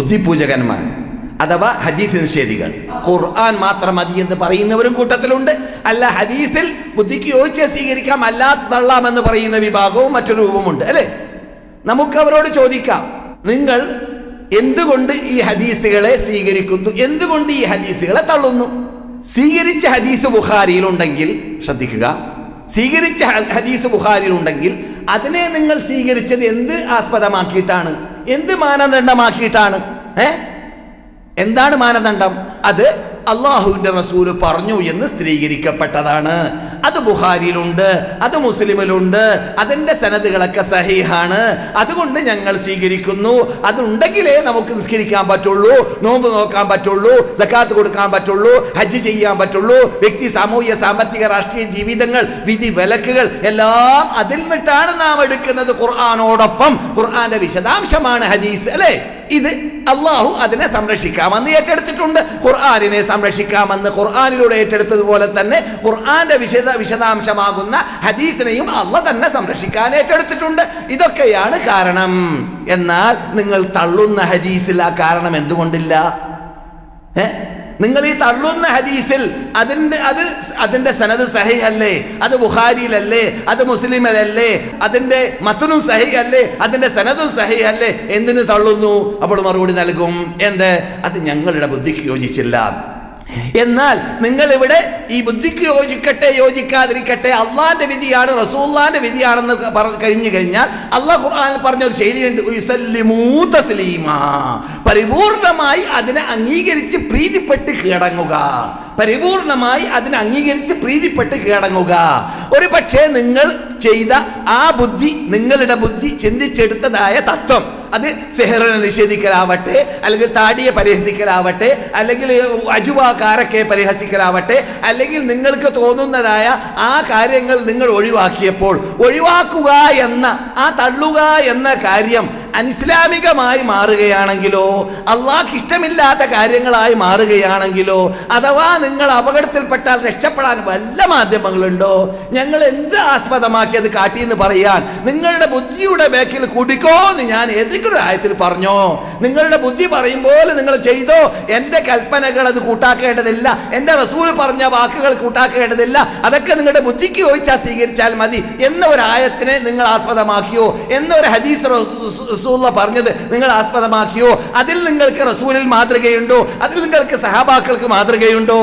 ബുദ്ധിപൂജകന്മാർ അഥവാ ഹദീസ് നിഷേധികൾ. ഖുർആൻ മാത്രം മതി എന്ന് പറയുന്നവരും കൂട്ടത്തിലുണ്ട്. അല്ല ഹദീസിൽ ബുദ്ധിക്ക് യോജിച്ച് സ്വീകരിക്കാം അല്ലാത്ത തള്ളാമെന്ന് പറയുന്ന വിഭാഗവും മറ്റൊരു രൂപമുണ്ട് അല്ലേ? നമുക്ക് അവരോട് ചോദിക്കാം നിങ്ങൾ എന്തുകൊണ്ട് ഈ ഹദീസുകളെ സ്വീകരിക്കുന്നു? എന്തുകൊണ്ട് ഈ ഹദീസുകളെ തള്ളുന്നു? സ്വീകരിച്ച ഹദീസ് ബുഖാരിയിലുണ്ടെങ്കിൽ ശ്രദ്ധിക്കുക സ്വീകരിച്ച ഹദീസ് ബുഖാരിയിലുണ്ടെങ്കിൽ അതിനെ നിങ്ങൾ സ്വീകരിച്ചത് എന്ത് ആസ്പദമാക്കിയിട്ടാണ്? എന്ത് മാനദണ്ഡമാക്കിയിട്ടാണ്? ഏ? എന്താണ് മാനദണ്ഡം? അത് അള്ളാഹുവിന്റെ റസൂൽ പറഞ്ഞു എന്ന് സ്ഥിരീകരിക്കപ്പെട്ടതാണ്. അത് ബുഹാരിയിലുണ്ട് അത് മുസ്ലിമിലുണ്ട് അതിന്റെ സനദുകളൊക്കെ സഹീഹാണ്. അതുകൊണ്ട് ഞങ്ങൾ സ്വീകരിക്കുന്നു. അതുണ്ടെങ്കിലേ നമുക്ക് നിസ്കരിക്കാൻ പറ്റുള്ളൂ നോമ്പ് നോക്കാൻ പറ്റുള്ളൂ സക്കാത്ത് കൊടുക്കാൻ പറ്റുള്ളൂ ഹജ്ജ് ചെയ്യാൻ പറ്റുള്ളൂ വ്യക്തി സാമൂഹ്യ സാമ്പത്തിക രാഷ്ട്രീയ ജീവിതങ്ങൾ വിധി വിലക്കുകൾ എല്ലാം അതിൽ നിന്നിട്ടാണ് നാം എടുക്കുന്നത് ഖുർആാനോടൊപ്പം. ഖുർആാന്റെ വിശദാംശമാണ് ഹദീസ് അല്ലേ? ഇത് അള്ളാഹു അതിനെ സംരക്ഷിക്കാമെന്ന് ഏറ്റെടുത്തിട്ടുണ്ട്. ഖുർആാനിനെ സംരക്ഷിക്കാമെന്ന് ഖുർആാനിലൂടെ ഏറ്റെടുത്തതുപോലെ തന്നെ ഖുർആാന്റെ വിശദ വിശദാംശമാകുന്ന ഹദീസിനെയും അള്ള തന്നെ സംരക്ഷിക്കാൻ ഏറ്റെടുത്തിട്ടുണ്ട്. ഇതൊക്കെയാണ് കാരണം. എന്നാൽ നിങ്ങൾ തള്ളുന്ന ഹദീസിൽ ആ കാരണം എന്തുകൊണ്ടില്ല? നിങ്ങൾ ഈ തള്ളുന്ന ഹദീസിൽ അതിന്റെ അത് അതിന്റെ സനത് സഹി അല്ലേ അത് ബുഹാരിയിലല്ലേ അത് മുസ്ലിമിലല്ലേ? അതിന്റെ മത്തനും സഹി അല്ലേ അതിന്റെ സനതും സഹി അല്ലേ എന്തിനു തള്ളുന്നു? അപ്പോൾ മറുപടി നൽകും. എന്ത്? അത് ഞങ്ങളുടെ ബുദ്ധിക്ക് യോജിച്ചില്ല. എന്നാൽ നിങ്ങൾ ഇവിടെ ഈ ബുദ്ധിക്ക് യോജിക്കട്ടെ യോജിക്കാതിരിക്കട്ടെ അള്ളാന്റെ വിധിയാണ് റസൂല്ലാന്റെ വിധിയാണെന്ന് കഴിഞ്ഞു കഴിഞ്ഞാൽ അള്ളാഹ് ഖുർആൻ പറഞ്ഞ ഒരു ശൈലിയുണ്ട്. പരിപൂർണമായി അതിനെ അംഗീകരിച്ച് പ്രീതിപ്പെട്ട് കിടങ്ങുക. പരിപൂർണമായി അതിനെ അംഗീകരിച്ച് പ്രീതിപ്പെട്ട് കിടങ്ങുക. ഒരു പക്ഷേ നിങ്ങൾ ചെയ്ത ആ ബുദ്ധി നിങ്ങളുടെ ബുദ്ധി ചിന്തിച്ചെടുത്തതായ തത്വം. അത് സെഹറിനെ നിഷേധിക്കലാവട്ടെ അല്ലെങ്കിൽ താടിയെ പരിഹസിക്കലാവട്ടെ അല്ലെങ്കിൽ അജുവാക്കാരൊക്കെ പരിഹസിക്കലാവട്ടെ അല്ലെങ്കിൽ നിങ്ങൾക്ക് തോന്നുന്നതായ ആ കാര്യങ്ങൾ നിങ്ങൾ ഒഴിവാക്കിയപ്പോൾ ഒഴിവാക്കുക എന്ന ആ തള്ളുക എന്ന കാര്യം അനിസ്ലാമികമായി മാറുകയാണെങ്കിലോ അള്ളാഹ്ക്ക് ഇഷ്ടമില്ലാത്ത കാര്യങ്ങളായി മാറുകയാണെങ്കിലോ അഥവാ നിങ്ങൾ അപകടത്തിൽപ്പെട്ടാൽ രക്ഷപ്പെടാൻ വല്ല മാധ്യമങ്ങളുണ്ടോ? ഞങ്ങൾ എന്ത് ആസ്പദമാക്കി അത് കാട്ടിയെന്ന് പറയാൻ? നിങ്ങളുടെ ബുദ്ധിയുടെ ബേക്കിൽ കുടിക്കോ എന്ന് ഞാൻ ഏതെങ്കിലും ആയത്തിൽ പറഞ്ഞോ? നിങ്ങളുടെ ബുദ്ധി പറയും പോലെ നിങ്ങൾ ചെയ്തോ? എന്റെ കൽപ്പനകൾ അത് കൂട്ടാക്കേണ്ടതില്ല. എന്റെ റസൂൽ പറഞ്ഞ വാക്കുകൾ കൂട്ടാക്കേണ്ടതില്ല. അതൊക്കെ നിങ്ങളുടെ ബുദ്ധിക്ക് ചോദിച്ചാൽ സ്വീകരിച്ചാൽ മതി. എന്ന ഒരു ആയത്തിനെ നിങ്ങൾ ആസ്പദമാക്കിയോ? എന്നൊരു ഹദീസ് റസൂള്ള പറഞ്ഞത് നിങ്ങൾ ആസ്പദമാക്കിയോ? അതിൽ നിങ്ങൾക്ക് റസൂലിൽ മാതൃകയുണ്ടോ? അതിൽ നിങ്ങൾക്ക് സഹാബാക്കൾക്ക് മാതൃകയുണ്ടോ?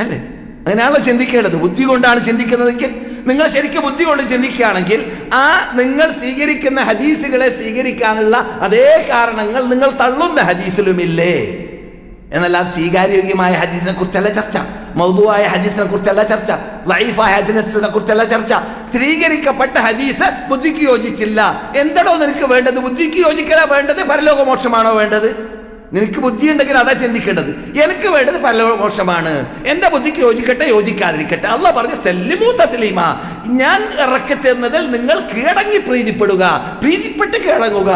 അല്ലേ? അങ്ങനെയാണല്ലോ ചിന്തിക്കേണ്ടത്. ബുദ്ധി കൊണ്ടാണ് ചിന്തിക്കുന്നതെങ്കിൽ നിങ്ങൾ ശരിക്കും ബുദ്ധി കൊണ്ട് ചിന്തിക്കുകയാണെങ്കിൽ ആ നിങ്ങൾ സ്വീകരിക്കുന്ന ഹദീസുകളെ സ്വീകരിക്കാനുള്ള അതേ കാരണങ്ങൾ നിങ്ങൾ തള്ളുന്ന ഹദീസിലുമില്ലേ? എന്നല്ലാതെ സ്വീകാര്യോഗ്യമായ ഹദീസിനെ കുറിച്ചല്ല ചർച്ച മൗതുവായ ഹദീസിനെ കുറിച്ചല്ല ചർച്ച ലൈഫായ ഹദീസിനെ കുറിച്ചല്ല ചർച്ച. സ്ഥിരീകരിക്കപ്പെട്ട ഹദീസ് ബുദ്ധിക്ക് യോജിച്ചില്ല. എന്താണോ നിനക്ക് വേണ്ടത്? ബുദ്ധിക്ക് യോജിക്കല വേണ്ടത്? പരലോകമോക്ഷമാണോ വേണ്ടത്? നിനക്ക് ബുദ്ധി ഉണ്ടെങ്കിൽ അതാ ചിന്തിക്കേണ്ടത്. എനിക്ക് വേണ്ടത് പരലോകമോക്ഷമാണ്. എന്റെ ബുദ്ധിക്ക് യോജിക്കട്ടെ? യോജിക്കാതിരിക്കട്ടെ. അല്ല പറഞ്ഞ സെല്ലിമൂ തസ്ലീമ. ഞാൻ ഇറക്കി തരുന്നതിൽ നിങ്ങൾ കീഴടങ്ങി പ്രീതിപ്പെടുക. പ്രീതിപ്പെട്ട് കീഴടങ്ങുക.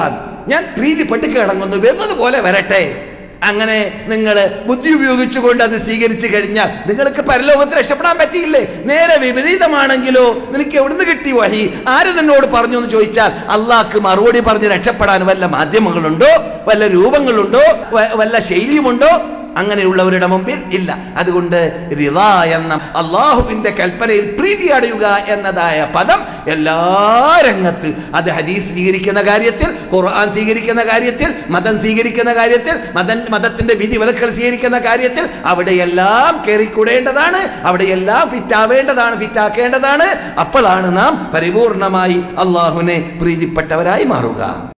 ഞാൻ പ്രീതിപ്പെട്ട് കീഴടങ്ങുന്നു. വരുന്നത് പോലെ വരട്ടെ. അങ്ങനെ നിങ്ങൾ ബുദ്ധി ഉപയോഗിച്ചുകൊണ്ട് അത് സ്വീകരിച്ചു കഴിഞ്ഞാൽ നിങ്ങൾക്ക് പരലോകത്ത് രക്ഷപ്പെടാൻ പറ്റിയില്ലേ? നേരെ വിപരീതമാണെങ്കിലോ നിനക്ക് എവിടുന്ന് കിട്ടി വഴി ആര് നിന്നോട് പറഞ്ഞു എന്ന് ചോദിച്ചാൽ അള്ളാഹ്ക്ക് മറുപടി പറഞ്ഞ് രക്ഷപ്പെടാൻ വല്ല മാധ്യമങ്ങളുണ്ടോ? വല്ല രൂപങ്ങളുണ്ടോ? വല്ല ശൈലിയുമുണ്ടോ? അങ്ങനെയുള്ളവരുടെ മുമ്പിൽ ഇല്ല. അതുകൊണ്ട് റിവ എന്ന അള്ളാഹുവിന്റെ കൽപ്പനയിൽ പ്രീതി അടയുക എന്നതായ പദം എല്ലാ രംഗത്ത് അത് ഹദീസ് സ്വീകരിക്കുന്ന കാര്യത്തിൽ ഖുർആൻ സ്വീകരിക്കുന്ന കാര്യത്തിൽ മതം സ്വീകരിക്കുന്ന കാര്യത്തിൽ മതൻ മതത്തിന്റെ വിധി വിലക്കൾ സ്വീകരിക്കുന്ന കാര്യത്തിൽ അവിടെയെല്ലാം കയറിക്കൂടേണ്ടതാണ് അവിടെയെല്ലാം ഫിറ്റാവേണ്ടതാണ് ഫിറ്റാക്കേണ്ടതാണ്. അപ്പോഴാണ് നാം പരിപൂർണമായി അള്ളാഹുവിനെ പ്രീതിപ്പെട്ടവരായി മാറുക.